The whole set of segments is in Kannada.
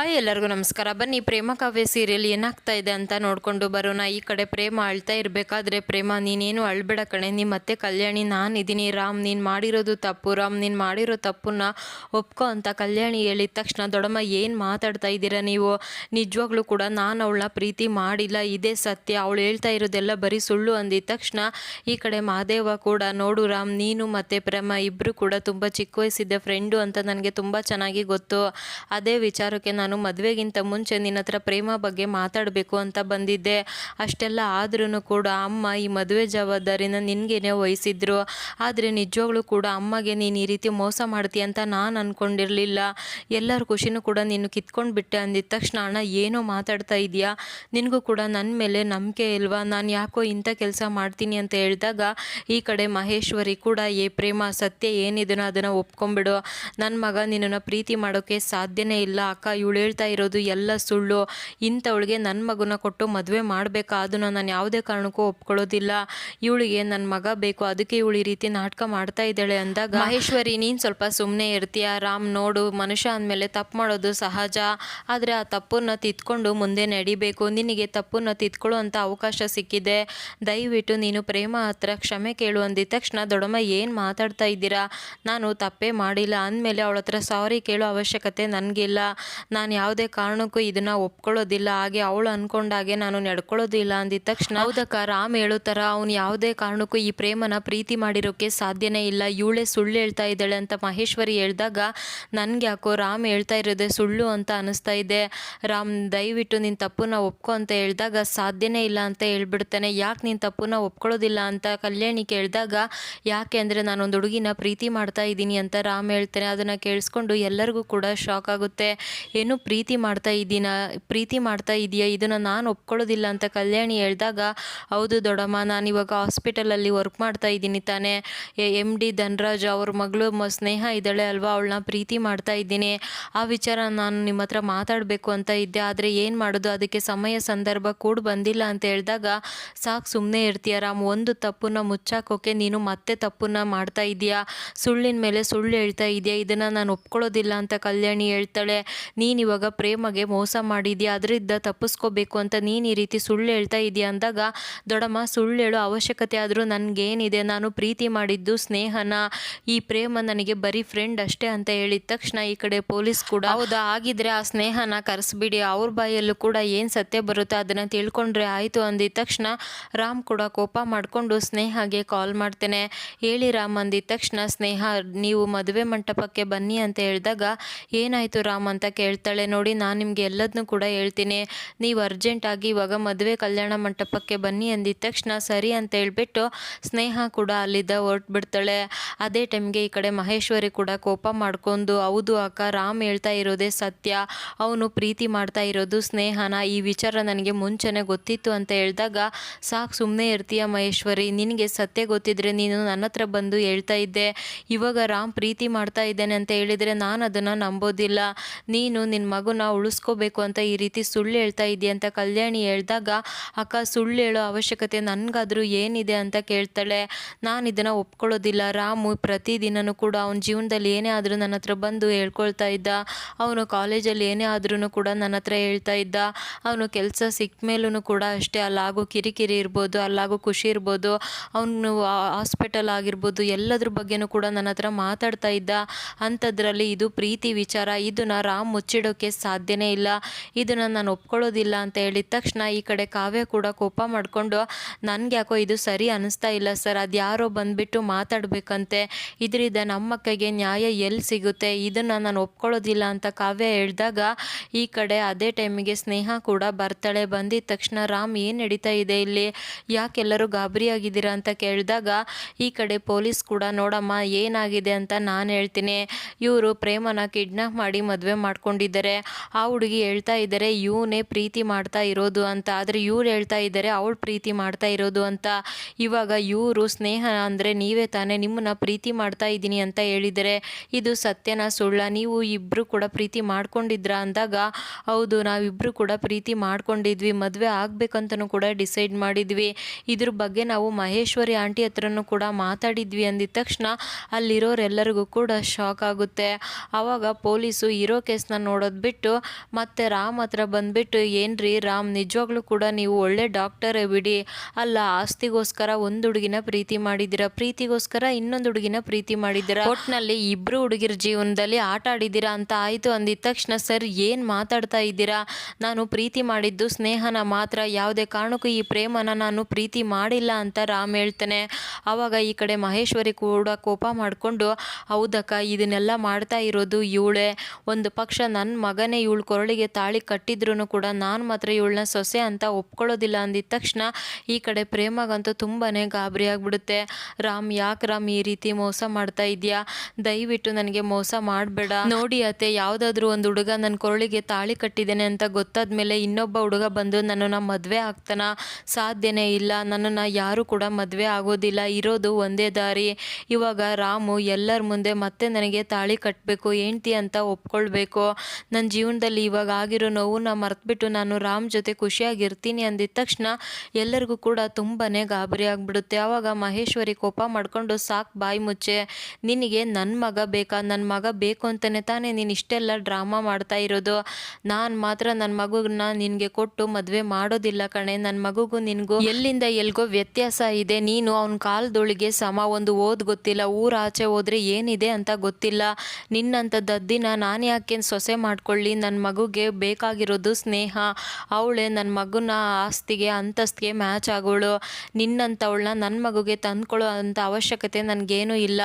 ಹಾಯ್, ಎಲ್ಲರಿಗೂ ನಮಸ್ಕಾರ. ಬನ್ನಿ, ಪ್ರೇಮ ಕಾವ್ಯ ಸೀರಿಯಲ್ ಏನಾಗ್ತಾ ಇದೆ ಅಂತ ನೋಡಿಕೊಂಡು ಬರೋಣ. ಈ ಕಡೆ ಪ್ರೇಮ ಅಳ್ತಾ ಇರಬೇಕಾದ್ರೆ, ಪ್ರೇಮ, ನೀನೇನು ಅಳ್ಬೇಡ ಕಣೆ. ನಿಮ್ಮ ಮತ್ತೆ ಕಲ್ಯಾಣಿ, ನಾನಿದ್ದೀನಿ. ರಾಮ್, ನೀನು ಮಾಡಿರೋದು ತಪ್ಪು. ರಾಮ್, ನೀನು ಮಾಡಿರೋ ತಪ್ಪನ್ನ ಒಪ್ಕೊ ಅಂತ ಕಲ್ಯಾಣಿ ಹೇಳಿದ ತಕ್ಷಣ, ದೊಡಮ್ಮ, ಏನು ಮಾತಾಡ್ತಾ ಇದ್ದೀರಾ ನೀವು? ನಿಜವಾಗ್ಲೂ ಕೂಡ ನಾನು ಅವಳ ಪ್ರೀತಿ ಮಾಡಿಲ್ಲ. ಇದೇ ಸತ್ಯ. ಅವಳು ಹೇಳ್ತಾ ಇರೋದೆಲ್ಲ ಬರೀ ಸುಳ್ಳು ಅಂದಿದ ತಕ್ಷಣ, ಈ ಕಡೆ ಮಹಾದೇವ ಕೂಡ, ನೋಡು ರಾಮ್, ನೀನು ಮತ್ತು ಪ್ರೇಮ ಇಬ್ಬರು ಕೂಡ ತುಂಬ ಚಿಕ್ಕ ವಯಸ್ಸಿದ್ದೆ ಫ್ರೆಂಡು ಅಂತ ನನಗೆ ತುಂಬ ಚೆನ್ನಾಗಿ ಗೊತ್ತು. ಅದೇ ವಿಚಾರಕ್ಕೆ ನಾನು ಮದುವೆಗಿಂತ ಮುಂಚೆ ನಿನ್ನ ಹತ್ರ ಪ್ರೇಮ ಬಗ್ಗೆ ಮಾತಾಡಬೇಕು ಅಂತ ಬಂದಿದ್ದೆ. ಅಷ್ಟೆಲ್ಲ ಆದ್ರೂ ಕೂಡ ಅಮ್ಮ ಈ ಮದುವೆ ಜವಾಬ್ದಾರಿನ ನಿನಗೇನೆ ವಹಿಸಿದ್ರು. ಆದರೆ ನಿಜವಾಗ್ಲೂ ಕೂಡ ಅಮ್ಮಗೆ ನೀನು ಈ ರೀತಿ ಮೋಸ ಮಾಡ್ತೀಯ ಅಂತ ನಾನು ಅಂದ್ಕೊಂಡಿರಲಿಲ್ಲ ಎಲ್ಲರ ಖುಷಿನೂ ಕೂಡ ನೀನು ಕಿತ್ಕೊಂಡು ಬಿಟ್ಟೆ ಅಂದಿದ ತಕ್ಷಣ, ಅಣ್ಣ, ಏನೋ ಮಾತಾಡ್ತಾ ಇದೆಯಾ? ನಿನಗೂ ಕೂಡ ನನ್ನ ಮೇಲೆ ನಂಬಿಕೆ ಇಲ್ವಾ? ನಾನು ಯಾಕೋ ಇಂಥ ಕೆಲಸ ಮಾಡ್ತೀನಿ ಅಂತ ಹೇಳಿದಾಗ, ಈ ಕಡೆ ಮಹೇಶ್ವರಿ ಕೂಡ, ಏ ಪ್ರೇಮ, ಸತ್ಯ ಏನಿದನೋ ಅದನ್ನು ಒಪ್ಕೊಂಬಿಡು ನನ್ನ ಮಗ ನಿನ್ನನ್ನು ಪ್ರೀತಿ ಮಾಡೋಕ್ಕೆ ಸಾಧ್ಯನೇ ಇಲ್ಲ. ಅಕ್ಕ, ಇವಳು ಹೇಳ್ತಾ ಇರೋದು ಎಲ್ಲ ಸುಳ್ಳು ಇಂಥವಳಿಗೆ ನನ್ನ ಮಗನ ಕೊಟ್ಟು ಮದುವೆ ಮಾಡಬೇಕಾ? ಅದನ್ನು ನಾನು ಯಾವುದೇ ಕಾರಣಕ್ಕೂ ಒಪ್ಕೊಳ್ಳೋದಿಲ್ಲ. ಇವಳಿಗೆ ನನ್ನ ಮಗ ಬೇಕು ಅದಕ್ಕೆ ಇವಳು ಈ ರೀತಿ ನಾಟಕ ಮಾಡ್ತಾ ಇದ್ದಾಳೆ ಅಂದಾಗ ಮಹೇಶ್ವರಿ ನೀನು ಸ್ವಲ್ಪ ಸುಮ್ಮನೆ ಇರ್ತೀಯ? ರಾಮ್ ನೋಡು ಮನುಷ್ಯ ಅಂದಮೇಲೆ ತಪ್ಪು ಮಾಡೋದು ಸಹಜ. ಆದರೆ ಆ ತಪ್ಪನ್ನು ತಿದ್ಕೊಂಡು ಮುಂದೆ ನಡಿಬೇಕು. ನಿನಗೆ ತಪ್ಪನ್ನು ತಿದ್ಕೊಳ್ಳೋ ಅಂತ ಅವಕಾಶ ಸಿಕ್ಕಿದೆ. ದಯವಿಟ್ಟು ನೀನು ಪ್ರೇಮ ಹತ್ರ ಕ್ಷಮೆ ಕೇಳು ಅಂದಿದ್ದ ತಕ್ಷಣ ದೊಡ್ಡಮ್ಮ ಏನು ಮಾತಾಡ್ತಾ ಇದ್ದೀರಾ? ನಾನು ತಪ್ಪೇ ಮಾಡಿಲ್ಲ. ಅಂದಮೇಲೆ ಅವಳ ಹತ್ರ ಸಾರಿ ಕೇಳೋ ಅವಶ್ಯಕತೆ ನನಗಿಲ್ಲ. ನಾನು ಯಾವುದೇ ಕಾರಣಕ್ಕೂ ಇದನ್ನ ಒಪ್ಕೊಳ್ಳೋದಿಲ್ಲ. ಹಾಗೆ ಅವಳು ಅಂದ್ಕೊಂಡಾಗೆ ನಾನು ನಡ್ಕೊಳ್ಳೋದಿಲ್ಲ ಅಂದಿದ ತಕ್ಷಣ ಹೌದಕ್ಕ, ರಾಮ್ ಹೇಳೋ ಥರ ಅವ್ನು ಯಾವುದೇ ಕಾರಣಕ್ಕೂ ಈ ಪ್ರೇಮನ ಪ್ರೀತಿ ಮಾಡಿರೋಕ್ಕೆ ಸಾಧ್ಯನೇ ಇಲ್ಲ. ಇವಳೇ ಸುಳ್ಳು ಹೇಳ್ತಾ ಇದ್ದಾಳೆ ಅಂತ ಮಹೇಶ್ವರಿ ಹೇಳಿದಾಗ, ನನಗೆ ಯಾಕೋ ರಾಮ್ ಹೇಳ್ತಾ ಇರೋದೆ ಸುಳ್ಳು ಅಂತ ಅನಿಸ್ತಾ ಇದೆ. ರಾಮ್, ದಯವಿಟ್ಟು ನಿನ್ನ ತಪ್ಪನ್ನ ಒಪ್ಕೊ ಅಂತ ಹೇಳಿದಾಗ, ಸಾಧ್ಯನೇ ಇಲ್ಲ ಅಂತ ಹೇಳ್ಬಿಡ್ತಾನೆ. ಯಾಕೆ ನಿನ್ನ ತಪ್ಪನ್ನ ಒಪ್ಕೊಳ್ಳೋದಿಲ್ಲ ಅಂತ ಕಲ್ಯಾಣಿ ಕೇಳಿದಾಗ, ಯಾಕೆ ಅಂದರೆ ನಾನೊಂದು ಹುಡುಗಿನ ಪ್ರೀತಿ ಮಾಡ್ತಾ ಇದ್ದೀನಿ ಅಂತ ರಾಮ್ ಹೇಳ್ತಾನೆ. ಅದನ್ನು ಕೇಳಿಸ್ಕೊಂಡು ಎಲ್ಲರಿಗೂ ಕೂಡ ಶಾಕ್ ಆಗುತ್ತೆ. ಏನು ಪ್ರೀತಿ ಮಾಡ್ತಾ ಇದ್ದೀನ, ಪ್ರೀತಿ ಮಾಡ್ತಾ ಇದೆಯಾ? ಇದನ್ನು ನಾನು ಒಪ್ಕೊಳ್ಳೋದಿಲ್ಲ ಅಂತ ಕಲ್ಯಾಣಿ ಹೇಳಿದಾಗ, ಹೌದು ದೊಡ್ಡಮ್ಮ, ನಾನು ಇವಾಗ ಹಾಸ್ಪಿಟಲಲ್ಲಿ ವರ್ಕ್ ಮಾಡ್ತಾ ಇದ್ದೀನಿ ತಾನೇ. ಎಂ ಡಿ ಧನ್ರಾಜ್ ಅವ್ರ ಮಗಳು ಮ, ಸ್ನೇಹ ಇದ್ದಾಳೆ ಅಲ್ವಾ? ಅವಳನ್ನ ಪ್ರೀತಿ ಮಾಡ್ತಾ ಇದ್ದೀನಿ. ಆ ವಿಚಾರ ನಾನು ನಿಮ್ಮ ಹತ್ರ ಮಾತಾಡಬೇಕು ಅಂತ ಇದ್ದೆ. ಆದರೆ ಏನು ಮಾಡೋದು? ಅದಕ್ಕೆ ಸಮಯ, ಸಂದರ್ಭ ಕೂಡ ಬಂದಿಲ್ಲ ಅಂತ ಹೇಳಿದಾಗ, ಸಾಕು ಸುಮ್ಮನೆ ಇರ್ತೀಯ ರಾಮ್, ಒಂದು ತಪ್ಪನ್ನ ಮುಚ್ಚಾಕೋಕೆ ನೀನು ಮತ್ತೆ ತಪ್ಪನ್ನ ಮಾಡ್ತಾ ಇದೀಯಾ? ಸುಳ್ಳಿನ ಮೇಲೆ ಸುಳ್ಳು ಹೇಳ್ತಾ ಇದೆಯಾ? ಇದನ್ನು ನಾನು ಒಪ್ಕೊಳ್ಳೋದಿಲ್ಲ ಅಂತ ಕಲ್ಯಾಣಿ ಹೇಳ್ತಾಳೆ. ನೀನು ಇವಾಗ ಪ್ರೇಮಗೆ ಮೋಸ ಮಾಡಿದ್ಯಾ ಅದರಿಂದ ತಪ್ಪಿಸ್ಕೋಬೇಕು ಅಂತ ನೀನು ಈ ರೀತಿ ಸುಳ್ಳು ಹೇಳ್ತಾ ಇದೆಯಾ ಅಂದಾಗ, ದೊಡಮ್ಮ, ಸುಳ್ಳು ಹೇಳೋ ಅವಶ್ಯಕತೆ ಆದರೂ ನನಗೇನಿದೆ, ನಾನು ಪ್ರೀತಿ ಮಾಡಿದ್ದು ಸ್ನೇಹನ, ಈ ಪ್ರೇಮ ನನಗೆ ಬರೀ ಫ್ರೆಂಡ್ ಅಷ್ಟೇ ಅಂತ ಹೇಳಿದ ತಕ್ಷಣ ಈ ಕಡೆ ಪೊಲೀಸ್ ಕೂಡ ಹೌದಾ ಆಗಿದ್ರೆ ಆ ಸ್ನೇಹನ ಕರೆಸ್ಬಿಡಿ, ಅವ್ರ ಬಾಯಲ್ಲೂ ಕೂಡ ಏನು ಸತ್ಯ ಬರುತ್ತೋ ಅದನ್ನು ತಿಳ್ಕೊಂಡ್ರೆ ಆಯಿತು ಅಂದಿದ ತಕ್ಷಣ ರಾಮ್ ಕೂಡ ಕೋಪ ಮಾಡಿಕೊಂಡು ಸ್ನೇಹಗೆ ಕಾಲ್ ಮಾಡ್ತೇನೆ. ಹೇಳಿ ರಾಮ್ ಅಂದಿದ ತಕ್ಷಣ, ಸ್ನೇಹ, ನೀವು ಮದುವೆ ಮಂಟಪಕ್ಕೆ ಬನ್ನಿ ಅಂತ ಹೇಳಿದಾಗ, ಏನಾಯಿತು ರಾಮ್ ಅಂತ ಕೇಳ್ತಾಳೆ. ನೋಡಿ ನಾನು ನಿಮಗೆ ಎಲ್ಲದನ್ನೂ ಕೂಡ ಹೇಳ್ತೀನಿ. ನೀವು ಅರ್ಜೆಂಟಾಗಿ ಇವಾಗ ಮದುವೆ ಕಲ್ಯಾಣ ಮಂಟಪಕ್ಕೆ ಬನ್ನಿ ಅಂದಿದ ತಕ್ಷಣ ಸರಿ ಅಂತ ಹೇಳ್ಬಿಟ್ಟು ಸ್ನೇಹ ಕೂಡ ಅಲ್ಲಿದ್ದ ಹೊರಟ್ಬಿಡ್ತಾಳೆ. ಅದೇ ಟೈಮ್ಗೆ ಈ ಕಡೆ ಮಹೇಶ್ವರಿ ಕೂಡ ಕೋಪ ಮಾಡ್ಕೊಂಡು, ಹೌದು ಅಕ್ಕ, ರಾಮ್ ಹೇಳ್ತಾ ಇರೋದೇ ಸತ್ಯ. ಅವನು ಪ್ರೀತಿ ಮಾಡ್ತಾ ಇರೋದು ಸ್ನೇಹನ. ಈ ವಿಚಾರ ನನಗೆ ಮುಂಚೆನೇ ಗೊತ್ತಿತ್ತು ಅಂತ ಹೇಳಿದಾಗ, ಸಾಕು ಸುಮ್ಮನೆ ಇರ್ತೀಯ ಮಹೇಶ್ವರಿ. ನಿನಗೆ ಸತ್ಯ ಗೊತ್ತಿದ್ರೆ ನೀನು ನನ್ನ ಹತ್ರ ಬಂದು ಹೇಳ್ತಾ ಇದ್ದೆ. ಇವಾಗ ರಾಮ್ ಪ್ರೀತಿ ಮಾಡ್ತಾ ಇದ್ದೇನೆ ಅಂತ ಹೇಳಿದರೆ ನಾನು ಅದನ್ನು ನಂಬೋದಿಲ್ಲ. ನೀನು ನಿನ್ನ ಮಗುನ ಉಳಿಸ್ಕೋಬೇಕು ಅಂತ ಈ ರೀತಿ ಸುಳ್ಳು ಹೇಳ್ತಾ ಇದೆಯಾ ಅಂತ ಕಲ್ಯಾಣಿ ಹೇಳಿದಾಗ, ಅಕ್ಕ, ಸುಳ್ಳು ಹೇಳೋ ಅವಶ್ಯಕತೆ ನನಗಾದರೂ ಏನಿದೆ ಅಂತ ಕೇಳ್ತಾಳೆ. ನಾನು ಇದನ್ನು ಒಪ್ಕೊಳ್ಳೋದಿಲ್ಲ. ರಾಮು ಪ್ರತಿದಿನನೂ ಕೂಡ ಅವನ ಜೀವನದಲ್ಲಿ ಏನೇ ಆದರೂ ನನ್ನ ಹತ್ರ ಬಂದು ಹೇಳ್ಕೊಳ್ತಾ ಇದ್ದ. ಅವನು ಕಾಲೇಜಲ್ಲಿ ಏನೇ ಆದ್ರೂ ಕೂಡ ನನ್ನ ಹತ್ರ ಹೇಳ್ತಾ ಇದ್ದ. ಅವನು ಕೆಲಸ ಸಿಕ್ಕ ಮೇಲೂ ಕೂಡ ಅಷ್ಟೇ. ಅಲ್ಲಾಗೋ ಕಿರಿಕಿರಿ ಇರ್ಬೋದು, ಅಲ್ಲಾಗೋ ಖುಷಿ ಇರ್ಬೋದು. ಅವನು ಹಾಸ್ಪಿಟಲ್ ಆಗಿರ್ಬೋದು, ಎಲ್ಲದ್ರ ಬಗ್ಗೆನೂ ಕೂಡ ನನ್ನ ಹತ್ರ ಮಾತಾಡ್ತಾ ಇದ್ದ. ಅಂಥದ್ರಲ್ಲಿ ಇದು ಪ್ರೀತಿ ವಿಚಾರ. ಇದನ್ನು ರಾಮ್ ಮುಚ್ಚಿಡೋಕ್ಕೆ ಸಾಧ್ಯನೇ ಇಲ್ಲ. ಇದನ್ನು ನಾನು ಒಪ್ಕೊಳ್ಳೋದಿಲ್ಲ ಅಂತ ಹೇಳಿದ ತಕ್ಷಣ ಈ ಕಡೆ ಕಾವ್ಯ ಕೂಡ ಕೋಪ ಮಾಡಿಕೊಂಡು ನನಗೆ ಯಾಕೋ ಇದು ಸರಿ ಅನ್ನಿಸ್ತಾ ಇಲ್ಲ ಸರ್. ಅದು ಯಾರೋ ಬಂದುಬಿಟ್ಟು ಮಾತಾಡಬೇಕಂತೆ. ಇದರಿಂದ ನಮ್ಮ ಕೈಗೆ ನ್ಯಾಯ ಎಲ್ಲಿ ಸಿಗುತ್ತೆ? ಇದನ್ನು ನಾನು ಒಪ್ಕೊಳ್ಳೋದಿಲ್ಲ ಅಂತ ಕಾವ್ಯ ಹೇಳಿದಾಗ, ಈ ಕಡೆ ಅದೇ ಟೈಮಿಗೆ ಸ್ನೇಹ ಕೂಡ ಬರ್ತಾಳೆ. ಬಂದಿದ ತಕ್ಷಣ, ರಾಮ್, ಏನು ನಡೀತಾ ಇದೆ ಇಲ್ಲಿ? ಯಾಕೆಲ್ಲರೂ ಗಾಬರಿಯಾಗಿದ್ದೀರಾ ಅಂತ ಕೇಳಿದಾಗ, ಈ ಕಡೆ ಪೊಲೀಸ್ ಕೂಡ, ನೋಡಮ್ಮ, ಏನಾಗಿದೆ ಅಂತ ನಾನು ಹೇಳ್ತೀನಿ. ಇವರು ಪ್ರೇಮನ ಕಿಡ್ನಾಪ್ ಮಾಡಿ ಮದುವೆ ಮಾಡ್ಕೊಂಡಿದ್ದಾರೆ. ಆ ಹುಡುಗಿ ಹೇಳ್ತಾ ಇದ್ದಾರೆ, ಇವನೇ ಪ್ರೀತಿ ಮಾಡ್ತಾ ಇರೋದು ಅಂತ. ಆದರೆ ಇವ್ರು ಹೇಳ್ತಾ ಇದ್ದಾರೆ, ಅವಳು ಪ್ರೀತಿ ಮಾಡ್ತಾ ಇರೋದು ಅಂತ. ಇವಾಗ ಇವರು ಸ್ನೇಹ ಅಂದರೆ ನೀವೇ ತಾನೇ ನಿಮ್ಮನ್ನ ಪ್ರೀತಿ ಮಾಡ್ತಾ ಇದ್ದೀನಿ ಅಂತ ಹೇಳಿದರೆ, ಇದು ಸತ್ಯನ ಸುಳ್ಳ. ನೀವು ಇಬ್ಬರು ಕೂಡ ಪ್ರೀತಿ ಮಾಡ್ಕೊಂಡಿದ್ರ ಅಂದಾಗ, ಹೌದು ನಾವಿಬ್ಬರು ಕೂಡ ಪ್ರೀತಿ ಮಾಡ್ಕೊಂಡಿದ್ವಿ, ಮದುವೆ ಆಗಬೇಕಂತನೂ ಕೂಡ ಡಿಸೈಡ್ ಮಾಡಿದ್ವಿ. ಇದ್ರ ಬಗ್ಗೆ ನಾವು ಮಹೇಶ್ವರಿ ಆಂಟಿ ಹತ್ರನೂ ಕೂಡ ಮಾತಾಡಿದ್ವಿ ಅಂದಿದ ತಕ್ಷಣ, ಅಲ್ಲಿರೋರೆಲ್ಲರಿಗೂ ಕೂಡ ಶಾಕ್ ಆಗುತ್ತೆ. ಆವಾಗ ಪೊಲೀಸು ಇರೋ ಕೇಸ್ನ ನೋಡೋದು ಕರೆದ್ಬಿಟ್ಟು ಮತ್ತೆ ರಾಮ್ ಹತ್ರ ಬಂದ್ಬಿಟ್ಟು, ಏನ್ರಿ ರಾಮ್, ನಿಜವಾಗ್ಲೂ ಕೂಡ ನೀವು ಒಳ್ಳೆ ಡಾಕ್ಟರೇ ಬಿಡಿ. ಅಲ್ಲ, ಆಸ್ತಿಗೋಸ್ಕರ ಒಂದು ಹುಡುಗಿನ ಪ್ರೀತಿ ಮಾಡಿದ್ದೀರಾ? ಪ್ರೀತಿಗೋಸ್ಕರ ಇನ್ನೊಂದು ಹುಡುಗಿನ ಪ್ರೀತಿ ಮಾಡಿದ್ದೀರಾ? ಒಟ್ನಲ್ಲಿ ಇಬ್ರು ಹುಡುಗಿರ ಜೀವನದಲ್ಲಿ ಆಟ ಆಡಿದ್ದೀರಾ ಅಂತ ಆಯಿತು ಅಂದಿದ ತಕ್ಷಣ ಸರ್, ಏನು ಮಾತಾಡ್ತಾ ಇದ್ದೀರಾ? ನಾನು ಪ್ರೀತಿ ಮಾಡಿದ್ದು ಸ್ನೇಹನ ಮಾತ್ರ. ಯಾವುದೇ ಕಾರಣಕ್ಕೂ ಈ ಪ್ರೇಮನ ನಾನು ಪ್ರೀತಿ ಮಾಡಿಲ್ಲ ಅಂತ ರಾಮ್ ಹೇಳ್ತಾನೆ. ಅವಾಗ ಈ ಕಡೆ ಮಹೇಶ್ವರಿ ಕೂಡ ಕೋಪ ಮಾಡಿಕೊಂಡು, ಹೌದಕ್ಕ, ಇದನ್ನೆಲ್ಲ ಮಾಡ್ತಾ ಇರೋದು ಇವಳೆ. ಒಂದು ಪಕ್ಷ ನನ್ನ ಮಗನೇ ಇವಳು ಕೊರಳಿಗೆ ತಾಳಿ ಕಟ್ಟಿದ್ರು ಕೂಡ ನಾನು ಮಾತ್ರ ಇವಳನ್ನ ಸೊಸೆ ಅಂತ ಒಪ್ಕೊಳ್ಳೋದಿಲ್ಲ ಅಂದಿದ್ದ ತಕ್ಷಣ ಈ ಕಡೆ ಪ್ರೇಮಗಂತೂ ತುಂಬಾ ಗಾಬರಿ ಆಗಿಬಿಡುತ್ತೆ. ರಾಮ್, ಯಾಕೆ ರಾಮ್ ಈ ರೀತಿ ಮೋಸ ಮಾಡ್ತಾ ಇದೆಯಾ? ದಯವಿಟ್ಟು ನನಗೆ ಮೋಸ ಮಾಡಬೇಡ. ನೋಡಿ ಅತ್ತೆ, ಯಾವುದಾದ್ರೂ ಒಂದು ಹುಡುಗ ನನ್ನ ಕೊರಳಿಗೆ ತಾಳಿ ಕಟ್ಟಿದ್ದೇನೆ ಅಂತ ಗೊತ್ತಾದ ಮೇಲೆ ಇನ್ನೊಬ್ಬ ಹುಡುಗ ಬಂದು ನನ್ನನ್ನು ಮದುವೆ ಆಗ್ತಾನ? ಸಾಧ್ಯನೇ ಇಲ್ಲ. ನನ್ನನ್ನು ಯಾರೂ ಕೂಡ ಮದುವೆ ಆಗೋದಿಲ್ಲ. ಇರೋದು ಒಂದೇ ದಾರಿ. ಇವಾಗ ರಾಮು ಎಲ್ಲರ ಮುಂದೆ ಮತ್ತೆ ನನಗೆ ತಾಳಿ ಕಟ್ಟಬೇಕು ಹೆಂಡ್ತಿ ಅಂತ ಒಪ್ಕೊಳ್ಬೇಕು. ನನ್ನ ಜೀವನದಲ್ಲಿ ಇವಾಗ ಆಗಿರೋ ನೋವನ್ನ ಮರೆತುಬಿಟ್ಟು ನಾನು ರಾಮ್ ಜೊತೆ ಖುಷಿಯಾಗಿರ್ತೀನಿ ಅಂದಿದ ತಕ್ಷಣ ಎಲ್ಲರಿಗೂ ಕೂಡ ತುಂಬಾ ಗಾಬರಿ ಆಗಿಬಿಡುತ್ತೆ. ಆವಾಗ ಮಹೇಶ್ವರಿ ಕೋಪ ಮಾಡಿಕೊಂಡು, ಸಾಕು ಬಾಯಿ ಮುಚ್ಚೆ, ನಿನಗೆ ನನ್ನ ಮಗ ಬೇಕಾ? ನನ್ನ ಮಗ ಬೇಕು ಅಂತಲೇ ತಾನೇ ನೀನು ಇಷ್ಟೆಲ್ಲ ಡ್ರಾಮಾ ಮಾಡ್ತಾ ಇರೋದು. ನಾನು ಮಾತ್ರ ನನ್ನ ಮಗುನ ನಿನಗೆ ಕೊಟ್ಟು ಮದುವೆ ಮಾಡೋದಿಲ್ಲ ಕಣೆ. ನನ್ನ ಮಗುಗೂ ನಿನಗೂ ಎಲ್ಲಿಂದ ಎಲ್ಗೋ ವ್ಯತ್ಯಾಸ ಇದೆ. ನೀನು ಅವನ ಕಾಲದೊಳಗೆ ಸಮ ಒಂದು ಓದ್ ಗೊತ್ತಿಲ್ಲ. ಊರ ಆಚೆ ಹೋದ್ರೆ ಏನಿದೆ ಅಂತ ಗೊತ್ತಿಲ್ಲ. ನಿನ್ನಂಥ ದದ್ದಿನ ನಾನು ಯಾಕೆ ಸೊಸೆ ಮಾಡ್ಕೊಳ್ಳಿ ನನ್ನ ಮಗುಗೆ ಬೇಕಾಗಿರೋದು ಸ್ನೇಹ, ಅವಳೇ ನನ್ನ ಮಗುನ ಆಸ್ತಿಗೆ, ಅಂತಸ್ತಿಗೆ ಮ್ಯಾಚ್ ಆಗೋಳು. ನಿನ್ನಂಥವಳನ್ನ ನನ್ನ ಮಗುಗೆ ತಂದ್ಕೊಳ್ಳೋ ಅಂಥ ಅವಶ್ಯಕತೆ ನನಗೇನೂ ಇಲ್ಲ.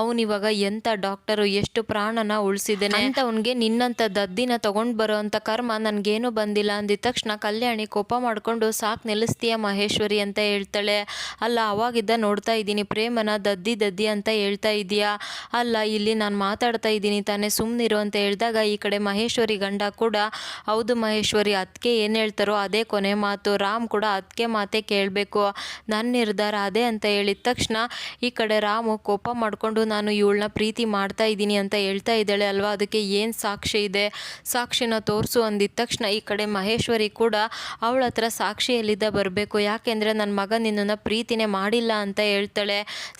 ಅವನಿವಾಗ ಎಂಥ ಡಾಕ್ಟರು ಎಷ್ಟು ಪ್ರಾಣನ ಉಳಿಸಿದ್ದೇನೆ? ಅವನಿಗೆ ನಿನ್ನಂಥ ದದ್ದಿನ ತೊಗೊಂಡು ಬರೋ ಅಂಥ ಕರ್ಮ ನನಗೇನು ಬಂದಿಲ್ಲ ಅಂದಿದ ತಕ್ಷಣ ಕಲ್ಯಾಣಿ ಕೋಪ ಮಾಡಿಕೊಂಡು, ಸಾಕು ನೆಲೆಸ್ತೀಯ ಮಹೇಶ್ವರಿ? ಅಂತ ಹೇಳ್ತಾಳೆ. ಅಲ್ಲ, ಅವಾಗಿದ್ದ ನೋಡ್ತಾ ಇದ್ದೀನಿ, ಪ್ರೇಮನ ದದ್ದಿ ದದ್ದಿ ಅಂತ ಹೇಳ್ತಾ ಇದೀಯಾ ಅಲ್ಲ, ಇಲ್ಲಿ ನಾನು ಮಾತಾಡ್ತಾ ಇದ್ದೀನಿ ತಾನೇ ಸುಮ್ಮನಿರು ಅಂತ ಹೇಳಿದಾಗ ಈ ಕಡೆ ಮಹೇಶ್ವರಿ ಗಂಡ ಕೂಡ, ಹೌದು ಮಹೇಶ್ವರಿ ಅದಕ್ಕೆ ಏನು ಹೇಳ್ತಾರೋ ಅದೇ ಕೊನೆ ಮಾತು. ರಾಮ್ ಕೂಡ ಅದಕ್ಕೆ ಮಾತೇ ಕೇಳಬೇಕು. ನನ್ನ ನಿರ್ಧಾರ ಅದೇ ಅಂತ ಹೇಳಿದ ತಕ್ಷಣ ಈ ಕಡೆ ರಾಮು ಕೋಪ ಮಾಡಿಕೊಂಡು, ನಾನು ಇವಳನ್ನ ಪ್ರೀತಿ ಮಾಡ್ತಾ ಇದ್ದೀನಿ ಅಂತ ಹೇಳ್ತಾ ಇದ್ದಾಳೆ ಅಲ್ವಾ? ಅದಕ್ಕೆ ಏನು ಸಾಕ್ಷಿ ಇದೆ? ಸಾಕ್ಷಿನ ತೋರಿಸು ಅಂದಿದ ತಕ್ಷಣ ಈ ಕಡೆ ಮಹೇಶ್ವರಿ ಕೂಡ, ಅವಳ ಹತ್ರ ಸಾಕ್ಷಿಯಲ್ಲಿದ್ದ ಬರಬೇಕು. ಯಾಕೆಂದರೆ ನನ್ನ ಮಗ ನಿನ್ನನ್ನು ಪ್ರೀತಿನೇ ಮಾಡಿಲ್ಲ ಅಂತ ಹೇಳ್ತಾಳೆ.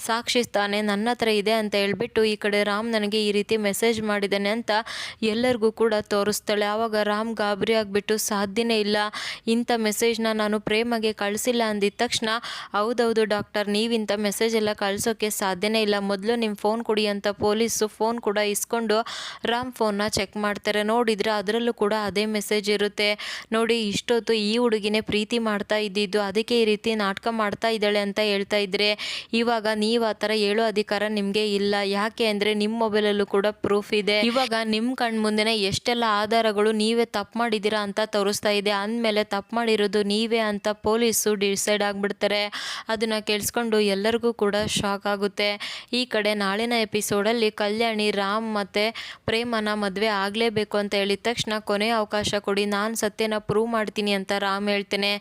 ಸಾಕ್ಷಿ ತಾನೇ ನನ್ನ ಹತ್ರ ಇದೆ ಅಂತ ಹೇಳ್ಬಿಟ್ಟು ಈ ಕಡೆ ರಾಮ್ ನನಗೆ ಈ ರೀತಿ ಮೆಸೇಜ್ ಮಾಡಿದ್ದಾನೆ ಅಂತ ಎಲ್ಲರಿಗೂ ತೋರಿಸ್ತಾಳೆ. ಆವಾಗ ರಾಮ್ ಗಾಬರಿ ಆಗಿಬಿಟ್ಟು ಸಾಧ್ಯನೇ ಇಲ್ಲ. ಇಂಥ ಮೆಸೇಜ್ನ ನಾನು ಪ್ರೇಮಗೆ ಕಳಿಸಿಲ್ಲ ಅಂದಿದ ತಕ್ಷಣ, ಹೌದೌದು ಡಾಕ್ಟರ್ ನೀವಿಂಥ ಮೆಸೇಜ್ ಎಲ್ಲ ಕಳಿಸೋಕ್ಕೆ ಸಾಧ್ಯನೇ ಇಲ್ಲ. ಮೊದಲು ನಿಮ್ಮ ಫೋನ್ ಕೊಡಿ ಅಂತ ಪೊಲೀಸು ಫೋನ್ ಕೂಡ ಇಸ್ಕೊಂಡು ರಾಮ್ ಫೋನ್ನ ಚೆಕ್ ಮಾಡ್ತಾರೆ. ನೋಡಿದರೆ ಅದರಲ್ಲೂ ಕೂಡ ಅದೇ ಮೆಸೇಜ್ ಇರುತ್ತೆ. ನೋಡಿ, ಇಷ್ಟೊತ್ತು ಈ ಹುಡುಗಿನೇ ಪ್ರೀತಿ ಮಾಡ್ತಾ ಇದ್ದಿದ್ದು, ಅದಕ್ಕೆ ಈ ರೀತಿ ನಾಟಕ ಮಾಡ್ತಾ ಇದ್ದಾಳೆ ಅಂತ ಹೇಳ್ತಾ ಇದ್ರೆ, ಇವಾಗ ನೀವು ಆ ಥರ ಹೇಳೋ ಅಧಿಕಾರ ನಿಮಗೆ ಇಲ್ಲ. ಯಾಕೆ ಅಂದರೆ ನಿಮ್ಮ ಮೊಬೈಲಲ್ಲೂ ಕೂಡ ಪ್ರೂಫ್ ಇದೆ. ಇವಾಗ ನಿಮ್ಮ ಕಣ್ ಮುಂದೆನೆ ಎಷ್ಟೆಲ್ಲ ಆಧಾರಗಳು ನೀವೇ ತಪ್ಪು ಮಾಡಿದ್ದೀರಾ ಅಂತ ತೋರಿಸ್ತಾ ಇದೆ. ಅಂದಮೇಲೆ ತಪ್ಪು ಮಾಡಿರೋದು ನೀವೇ ಅಂತ ಪೊಲೀಸು ಡಿಸೈಡ್ ಆಗಿಬಿಡ್ತಾರೆ. ಅದನ್ನು ಕೇಳಿಸ್ಕೊಂಡು ಎಲ್ಲರಿಗೂ ಕೂಡ ಶಾಕ್ ಆಗುತ್ತೆ. ಈ ಕಡೆ ನಾಳಿನ ಎಪಿಸೋಡಲ್ಲಿ ಕಲ್ಯಾಣಿ, ರಾಮ್ ಮತ್ತು ಪ್ರೇಮನ ಮದುವೆ ಆಗಲೇಬೇಕು ಅಂತ ಹೇಳಿದ ತಕ್ಷಣ ಕೊನೆಯ ಅವಕಾಶ ಕೊಡಿ, ನಾನು ಸತ್ಯನ ಪ್ರೂವ್ ಮಾಡ್ತೀನಿ ಅಂತ ರಾಮ್ ಹೇಳ್ತೇನೆ.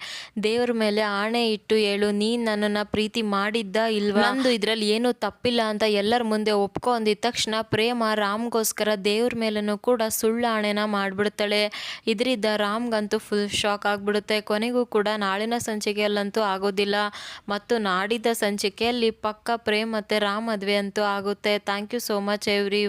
ದೇವ್ರ ಮೇಲೆ ಆಣೆ ಇಟ್ಟು ಹೇಳು, ನೀನು ನನ್ನನ್ನು ಪ್ರೀತಿ ಮಾಡಿದ್ದ ಇಲ್ವಾ? ಒಂದು ಇದರಲ್ಲಿ ಏನೂ ತಪ್ಪಿಲ್ಲ ಅಂತ ಎಲ್ಲರ ಮುಂದೆ ಒಪ್ಕೊ ಅಂದಿದ ತಕ್ಷಣ ಪ್ರೇಮ ರಾಮ್ಗೋಸ್ಕರ ದೇವ್ರ ಮೇಲೂ ಕೂಡ ಸುಳ್ಳು ಆಣೆನ ಮಾಡಿಬಿಡ್ತಾಳೆ. ಇದರಿಂದ ರಾಮ್ಗಂತೂ ಫುಲ್ ಶಾಕ್ ಆಗಿಬಿಡುತ್ತೆ. ಕೊನೆಗೂ ಕೂಡ ನಾಳಿನ ಸಂಚಿಕೆಯಲ್ಲಂತೂ ಆಗೋದಿಲ್ಲ. ಮತ್ತು ನಾಡಿದ್ದ ಸಂಚಿಕೆಯಲ್ಲಿ ಪಕ್ಕ ಪ್ರೇಮ್ ಮತ್ತು ರಾಮ್ ಮದುವೆ ಅಂತೂ ಆಗುತ್ತೆ. Thank you so much every